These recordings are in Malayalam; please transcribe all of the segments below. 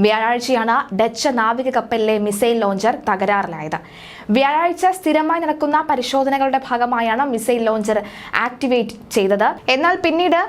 വ്യാഴാഴ്ചയാണ് ഡച്ച് നാവിക കപ്പലിലെ മിസൈൽ ലോഞ്ചർ തകരാറിലായത്. വ്യാഴാഴ്ച സ്ഥിരമായി നടക്കുന്ന പരിശോധനകളുടെ ഭാഗമായാണ് മിസൈൽ ലോഞ്ചർ ആക്ടിവേറ്റ് ചെയ്തത്. എന്നാൽ പിന്നീട്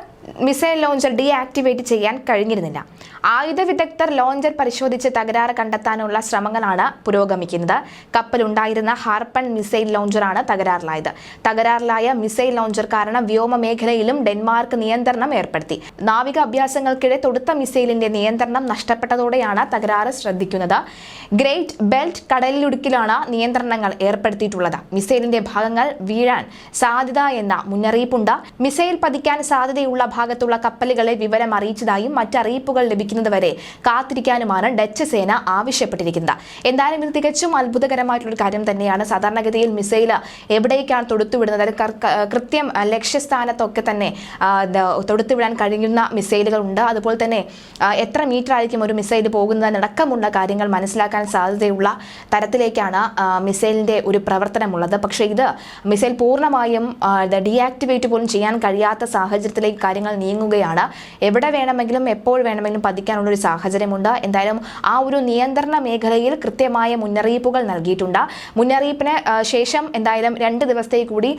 മിസൈൽ ലോഞ്ചർ ഡീആക്ടിവേറ്റ് ചെയ്യാൻ കഴിഞ്ഞിരുന്നില്ല. ആയുധ വിദഗ്ധർ ലോഞ്ചർ പരിശോധിച്ച് തകരാറ് കണ്ടെത്താനുള്ള ശ്രമങ്ങളാണ് പുരോഗമിക്കുന്നത്. കപ്പലുണ്ടായിരുന്ന ഹാർപ്പൺ മിസൈൽ ലോഞ്ചറാണ് തകരാറിലായത്. തകരാറിലായ മിസൈൽ ലോഞ്ചർ കാരണം വ്യോമ മേഖലയിലും ഡെൻമാർക്ക് നിയന്ത്രണം ഏർപ്പെടുത്തി. നാവിക അഭ്യാസങ്ങൾക്കിടെ തൊടുത്ത മിസൈലിന്റെ നിയന്ത്രണം നഷ്ടപ്പെട്ടതോടെയാണ് തകരാറ് ശ്രദ്ധിക്കുന്നത്. ഗ്രേറ്റ് ബെൽറ്റ് കടലിടുക്കിലാണ് നിയന്ത്രണങ്ങൾ ഏർപ്പെടുത്തിയിട്ടുള്ളത്. മിസൈലിന്റെ ഭാഗങ്ങൾ വീഴാൻ സാധ്യത എന്ന മുന്നറിയിപ്പുണ്ട്. മിസൈൽ പതിക്കാൻ സാധ്യതയുള്ള ഭാഗത്തുള്ള കപ്പലുകളെ വിവരം അറിയിച്ചതായും മറ്ററിയിപ്പുകൾ ലഭിക്കുന്നതുവരെ കാത്തിരിക്കാനുമാണ് ഡച്ച് സേന ആവശ്യപ്പെട്ടിരിക്കുന്നത്. എന്തായാലും ഇത് തികച്ചും അത്ഭുതകരമായിട്ടുള്ള കാര്യം തന്നെയാണ്. സാധാരണഗതിയിൽ മിസൈൽ എവിടേക്കാണ് തൊടുത്തുവിടുന്നത്? കൃത്യം ലക്ഷ്യസ്ഥാനത്തൊക്കെ തന്നെ തൊടുത്തുവിടാൻ കഴിയുന്ന മിസൈലുകളുണ്ട് അതുപോലെ തന്നെ എത്ര മീറ്റർ ആയിരിക്കും ഒരു മിസൈൽ പോകുന്നതിനടക്കമുള്ള കാര്യങ്ങൾ മനസ്സിലാക്കാൻ സാധ്യതയുള്ള തരത്തിലേക്കാണ് മിസൈലിന്റെ ഒരു പ്രവർത്തനമുള്ളത്. പക്ഷേ ഇത് മിസൈൽ പൂർണമായും ഡീആക്ടിവേറ്റ് പോലും ചെയ്യാൻ കഴിയാത്ത സാഹചര്യത്തിലേക്ക് കാര്യങ്ങൾ നീങ്ങുകയാണ്. എവിടെ വേണമെങ്കിലും എപ്പോൾ വേണമെങ്കിലും പതിക്കാനുള്ള ഒരു സാഹചര്യമുണ്ട്. എന്തായാലും ആ ഒരു നിയന്ത്രണ മേഖലയിൽ കൃത്യമായ മുന്നറിയിപ്പുകൾ നൽകിയിട്ടുണ്ട്. മുന്നറിയിപ്പിന് ശേഷം എന്തായാലും രണ്ട് ദിവസത്തേക്ക് കൂടി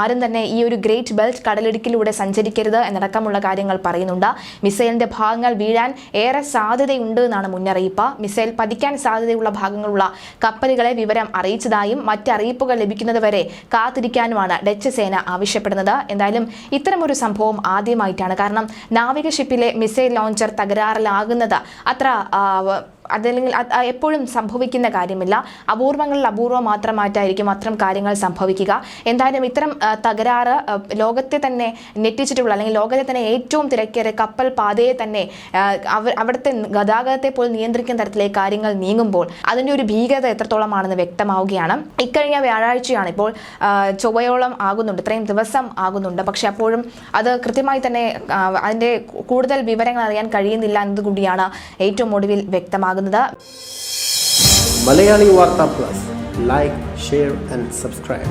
ആരും തന്നെ ഈ ഒരു ഗ്രേറ്റ് ബെൽറ്റ് കടലിടുക്കിലൂടെ സഞ്ചരിക്കരുത് എന്നടക്കമുള്ള കാര്യങ്ങൾ പറയുന്നുണ്ട്. മിസൈലിന്റെ ഭാഗങ്ങൾ വീഴാൻ ഏറെ സാധ്യതയുണ്ട് എന്നാണ് മുന്നറിയിപ്പ്. മിസൈൽ പതിക്കാൻ സാധ്യതയുള്ള ഭാഗങ്ങളുള്ള കപ്പലുകളെ വിവരം അറിയിച്ചതായും മറ്ററിയിപ്പുകൾ ലഭിക്കുന്നതുവരെ കാത്തിരിക്കാനുമാണ് ഡച്ച് സേന ആവശ്യപ്പെടുന്നത്. എന്തായാലും ഇത്തരമൊരു സംഭവം ആദ്യമായിട്ടാണ് കാരണം നാവിക ഷിപ്പിലെ മിസൈൽ ലോഞ്ചർ തകരാറിലാകുന്നത്. അത്ര അതല്ലെങ്കിൽ എപ്പോഴും സംഭവിക്കുന്ന കാര്യമില്ല. അപൂർവങ്ങളിൽ അപൂർവം മാത്രമായിട്ടായിരിക്കും അത്തരം കാര്യങ്ങൾ സംഭവിക്കുക. എന്തായാലും ഇത്തരം തകരാറ് ലോകത്തെ തന്നെ ഞെട്ടിച്ചിട്ടുള്ള അല്ലെങ്കിൽ ലോകത്തെ തന്നെ ഏറ്റവും തിരക്കേറിയ കപ്പൽ പാതയെ തന്നെ അവിടുത്തെ ഗതാഗതത്തെ പോലും നിയന്ത്രിക്കുന്ന തരത്തിലെ കാര്യങ്ങൾ നീങ്ങുമ്പോൾ അതിന്റെ ഒരു ഭീകരത എത്രത്തോളമാണെന്ന് വ്യക്തമാവുകയാണ്. ഇക്കഴിഞ്ഞ വ്യാഴാഴ്ചയാണ് ഇപ്പോൾ ചൊവ്വയോളം ആകുന്നുണ്ട്. ഇത്രയും ദിവസം ആകുന്നുണ്ട്. പക്ഷേ അപ്പോഴും അത് കൃത്യമായി തന്നെ അതിന്റെ കൂടുതൽ വിവരങ്ങൾ അറിയാൻ കഴിയുന്നില്ല എന്നതുകൂടിയാണ് ഏറ്റവും ഒടുവിൽ വ്യക്തമാകുന്നത്. ಆಗದ Malayali Vartha plus. Like share and subscribe